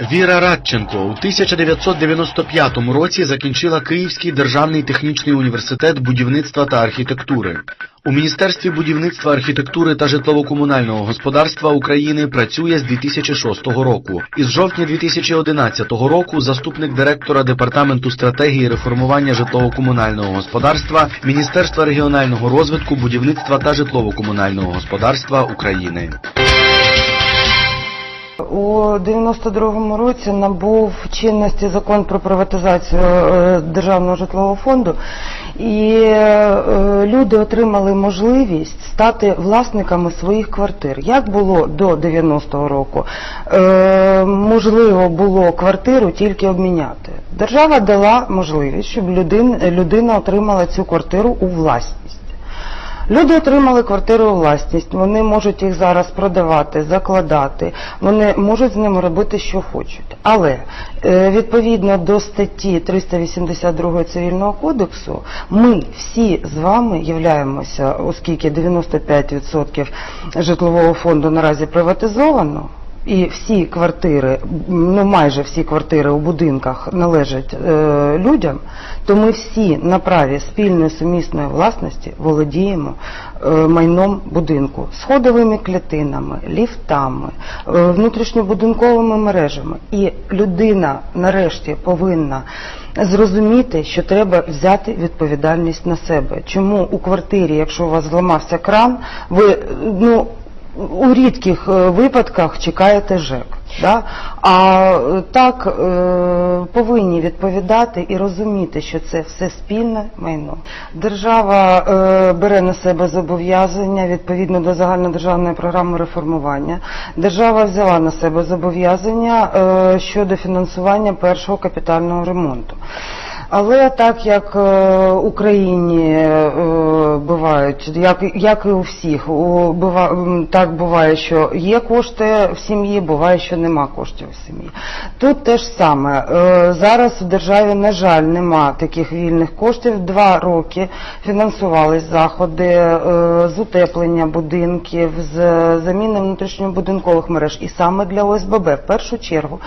Віра Радченко у 1995 році закінчила Київський державний технічний університет будівництва та архітектури. У Міністерстві будівництва, архітектури та житлово-комунального господарства України працює з 2006 року. Із жовтня 2011 року заступник директора департаменту стратегії реформування житлово-комунального господарства Міністерства регіонального розвитку, будівництва та житлово-комунального господарства України. У 92-му році набув чинності закон про приватизацію е, державного житлового фонду, і е, люди отримали можливість стати власниками своїх квартир. Як було до 90-го року? Е, Можливо було квартиру тільки обміняти. Держава дала можливість, щоб людина отримала цю квартиру у власність. Люди отримали квартиру у власність, вони можуть їх зараз продавати, закладати, вони можуть з ними робити, що хочуть. Але е, відповідно до статті 382 Цивільного кодексу, ми всі з вами являємося, оскільки 95% житлового фонду наразі приватизовано. І всі квартири, ну майже всі квартири у будинках належать е, людям, то ми всі на праві спільної сумісної власності володіємо е, майном будинку, сходовими клітинами, ліфтами, е, внутрішньобудинковими мережами. І людина нарешті повинна зрозуміти, що треба взяти відповідальність на себе. Чому у квартирі, якщо у вас зламався кран, ви ну у рідких е, випадках чекаєте ЖЕК. Да? А е, так е, повинні відповідати і розуміти, що це все спільне майно. Держава е, бере на себе зобов'язання відповідно до загальнодержавної програми реформування. Держава взяла на себе зобов'язання е, щодо фінансування першого капітального ремонту. Але так як е, Україні е, бувають, як, як і у всіх, так буває, що є кошти в сім'ї, буває, що нема коштів в сім'ї. Тут те ж саме. Е, зараз в державі, на жаль, нема таких вільних коштів. Два роки фінансувались заходи з утеплення будинків, з заміни внутрішньобудинкових мереж. І саме для ОСББ в першу чергу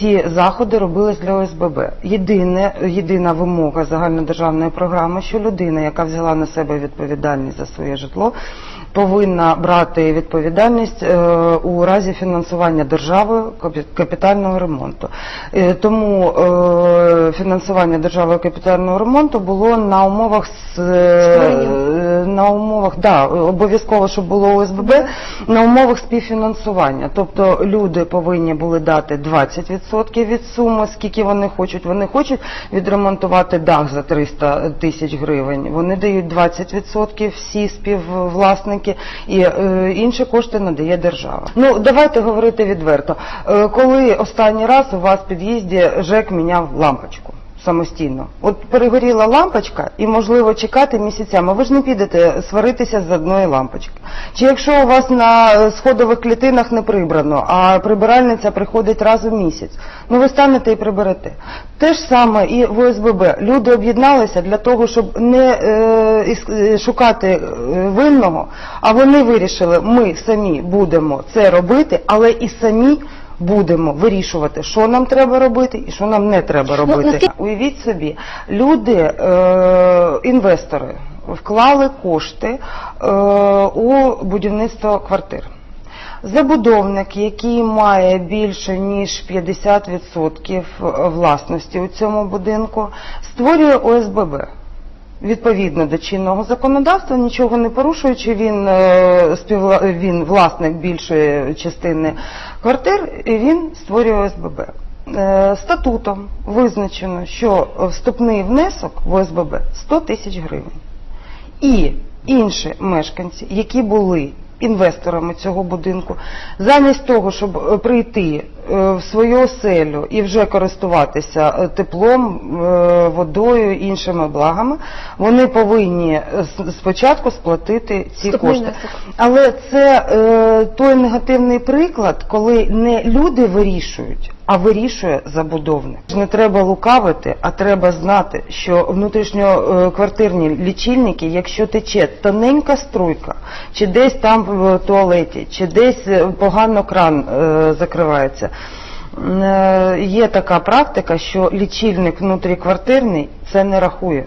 ці заходи робились для ОСББ. Єдине, єдина вимога загальнодержавної програми, що людина, яка взяла на себе відповідальність за своє житло, повинна брати відповідальність е, у разі фінансування державою капітального ремонту. Е, Тому е, фінансування державою капітального ремонту було на умовах на умовах, да, обов'язково, щоб було ОСББ, на умовах співфінансування. Тобто люди повинні були дати 20% від суми, скільки вони хочуть. Вони хочуть відремонтувати дах за 300 тисяч гривень. Вони дають 20% всі співвласники, і е, інші кошти надає держава. Ну давайте говорити відверто. Е, коли останній раз у вас в під'їзді ЖЕК міняв лампочку? Самостійно, от перегоріла лампочка, і можливо чекати місяцями. Ви ж не підете сваритися з одної лампочки. Чи якщо у вас на е, сходових клітинах не прибрано, а прибиральниця приходить раз у місяць, ну ви станете і приберете. Те ж саме і в ОСББ. Люди об'єдналися для того, щоб не е, е, шукати е, винного, а вони вирішили, ми самі будемо це робити, але і самі. Будемо вирішувати, що нам треба робити і що нам не треба робити. Уявіть собі, люди, е, інвестори, вклали кошти е, у будівництво квартир. Забудовник, який має більше ніж 50% власності у цьому будинку, створює ОСББ. Відповідно до чинного законодавства, нічого не порушуючи, він, е, співвла... він власник більшої частини квартир, і він створює ОСББ. Е, Статутом визначено, що вступний внесок в ОСББ 100 тисяч гривень. І інші мешканці, які були інвесторами цього будинку, замість того, щоб е, прийти в свою оселю і вже користуватися е, теплом, е, водою, іншими благами, вони повинні е, спочатку сплатити ці кошти. внесок. Але це е, той негативний приклад, коли не люди вирішують, а вирішує забудовник. Не треба лукавити, а треба знати, що внутрішньоквартирні лічильники, якщо тече тоненька струйка, чи десь там в туалеті, чи десь е, погано кран е, закривається. Е, є така практика, що лічильник внутріквартирний це не рахує.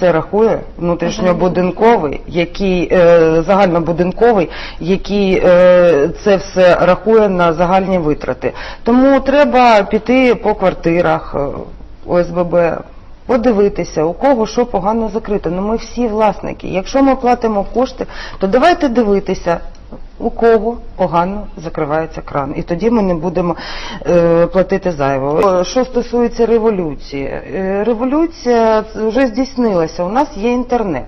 Це рахує внутрішньобудинковий, який е, загальнобудинковий, який е, це все рахує на загальні витрати. Тому треба піти по квартирах е, ОСББ, подивитися, у кого що погано закрито. Ну ми всі власники. Якщо ми платимо кошти, то давайте дивитися. У кого погано закривається кран, і тоді ми не будемо е, платити зайвого. Що стосується революції, Е, революція вже здійснилася. У нас є інтернет.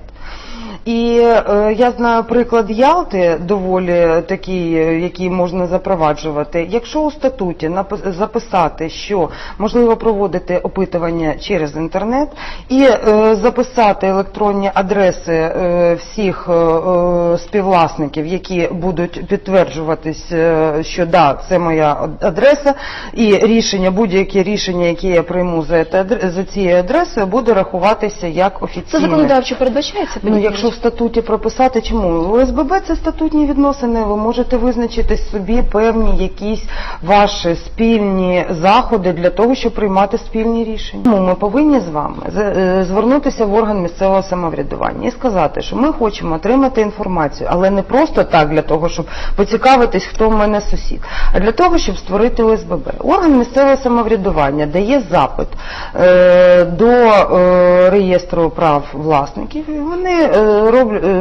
І е, я знаю приклад Ялти, доволі такий, е, який можна запроваджувати. Якщо у статуті записати, що можливо проводити опитування через інтернет, і е, записати електронні адреси е, всіх е, співвласників, які будуть підтверджуватись, е, що да, це моя адреса, і рішення, будь-яке рішення, яке я прийму за, за цією адресою, буде рахуватися як Це офіційне. законодавчо передбачається? Ну, якщо? Статуті прописати, чому ОСББ це статутні відносини, ви можете визначити собі певні якісь ваші спільні заходи для того, щоб приймати спільні рішення. Тому ми повинні з вами е, звернутися в орган місцевого самоврядування і сказати, що ми хочемо отримати інформацію, але не просто так для того, щоб поцікавитись, хто в мене сусід, а для того, щоб створити ОСББ. Орган місцевого самоврядування дає запит е, до е, реєстру прав власників. І вони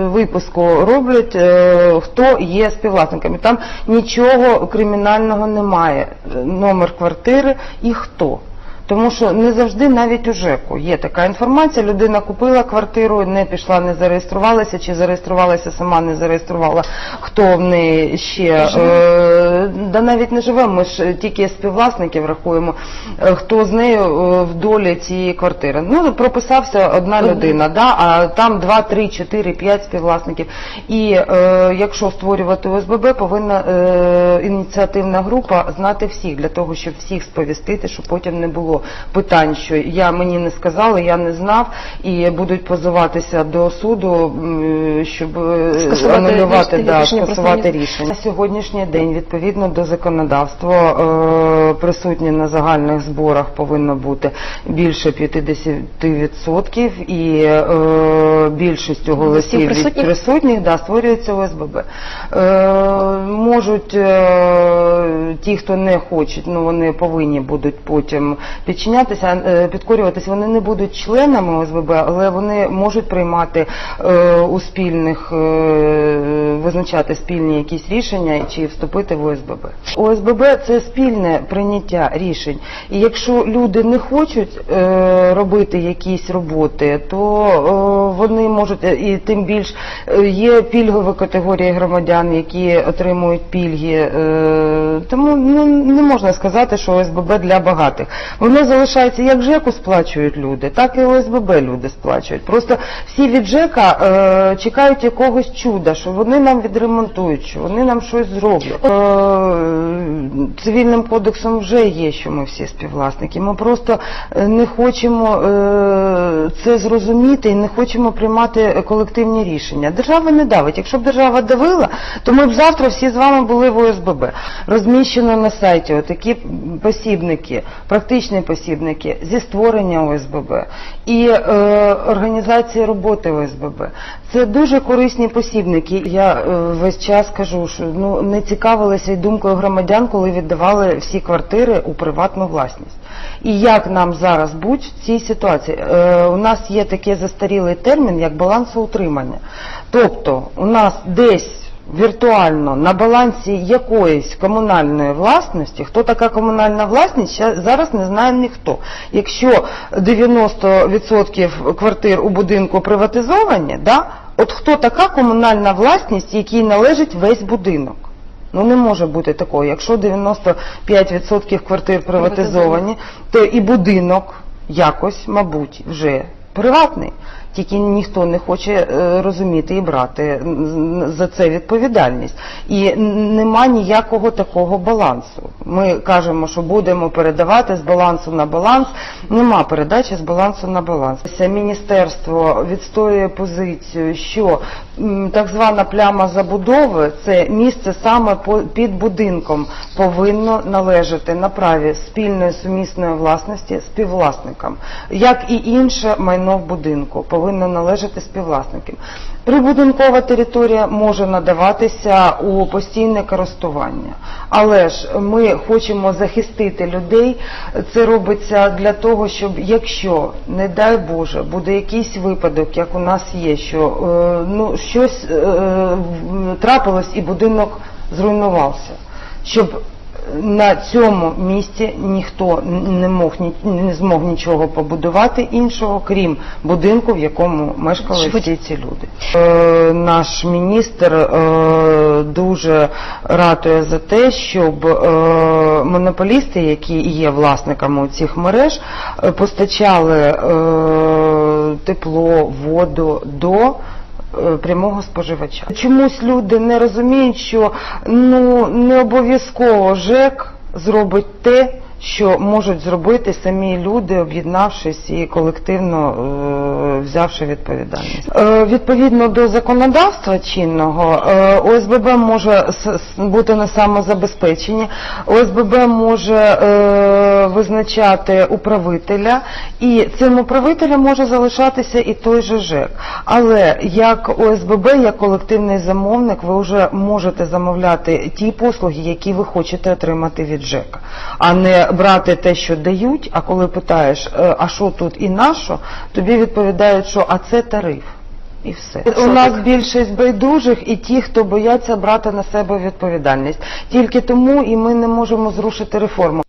випуску роблять, е, хто є співвласниками. Там нічого кримінального немає. Е, Номер квартири і хто. Тому що не завжди навіть у ЖЕКу є така інформація. Людина купила квартиру, не пішла, не зареєструвалася, чи зареєструвалася сама, не зареєструвала, хто в неї ще е, да навіть не живе. Ми ж тільки співвласників рахуємо, е, хто з нею е, в долі цієї квартири. Ну прописався одна людина, да, а там 2, 3, 4, 5 співвласників. І е, якщо створювати ОСББ, повинна е, ініціативна група знати всіх для того, щоб всіх сповістити, щоб потім не було питань, що я мені не сказали, я не знав, і будуть позиватися до суду, щоб е, Скасувати анулювати, рішення да, про скасувати рішення. На сьогоднішній день, відповідно до законодавства, е, присутні на загальних зборах повинно бути більше 50% і е, більшістю голосів від присутніх? да, створюється ОСББ. Можуть ті, хто не хочуть, ну вони повинні будуть потім підчинятися, е, підкорюватися. Вони не будуть членами ОСББ, але вони можуть приймати е, у спільних, е, визначати спільні якісь рішення чи вступити в ОСББ. ОСББ це спільне прийняття рішень. І якщо люди не хочуть робити якісь роботи, то вони можуть і тим більш є пільгові категорії громадян, які отримують пільги. Тому ну, не можна сказати, що ОСББ для багатих. Воно залишається як ЖЕКу сплачують люди, так і ОСББ люди сплачують. Просто всі від ЖЕКа е, чекають якогось чуда, що вони нам відремонтують, що вони нам щось зроблять. Е, цивільним кодексом вже є, що ми всі співвласники. Ми просто е, не хочемо е, це зрозуміти і не хочемо приймати колективні рішення. Держава не давить. Якщо б держава давила, то ми б завтра всі з вами були в ОСББ. Розміщено на сайті отакі посібники, практичні посібники зі створення ОСББ і е, організації роботи ОСББ. Це дуже корисні посібники. Я е, весь час кажу, що ну не цікавилися й думкою громадян, коли віддавали всі квартири у приватну власність. І як нам зараз бути в цій ситуації? Е, у нас є такий застарілий термін, як балансоутримання. Тобто у нас десь віртуально на балансі якоїсь комунальної власності, хто така комунальна власність, зараз не знає ніхто. Якщо 90% квартир у будинку приватизовані, да, от хто така комунальна власність, якій належить весь будинок? Ну не може бути такого. Якщо 95% квартир приватизовані, то і будинок якось, мабуть, вже приватний. Тільки ніхто не хоче е, розуміти і брати за це відповідальність. І нема ніякого такого балансу. Ми кажемо, що будемо передавати з балансу на баланс. Нема передачі з балансу на баланс. Міністерство відстоює позицію, що так звана пляма забудови це місце саме під будинком повинно належати на праві спільної сумісної власності співвласникам, як і інше майно в будинку повинно належати співвласникам. Прибудинкова територія може надаватися у постійне користування, але ж ми хочемо захистити людей. Це робиться для того, щоб якщо, не дай Боже, буде якийсь випадок, як у нас є, що е, ну щось е, трапилось і будинок зруйнувався, щоб на цьому місці ніхто не мог не змог нічого побудувати іншого, крім будинку, в якому мешкали Швид- всі ці люди. Е, наш міністр е, дуже ратує за те, щоб е, монополісти, які є власниками цих мереж, е, постачали е, тепло, воду до прямого споживача. Чомусь люди не розуміють, що ну не обов'язково ЖЕК зробить те, що можуть зробити самі люди, об'єднавшись і колективно е, взявши відповідальність. Е, відповідно до законодавства чинного, е, ОСББ може с- бути на самозабезпеченні, ОСББ може е, визначати управителя, і цим управителем може залишатися і той же ЖЕК. Але як ОСББ, як колективний замовник, ви вже можете замовляти ті послуги, які ви хочете отримати від ЖЕКа, а не брати те, що дають. А коли питаєш, е, а що тут і на що, тобі відповідають, що а це тариф. І все. У нас більшість байдужих і ті, хто бояться брати на себе відповідальність. Тільки тому і ми не можемо зрушити реформу.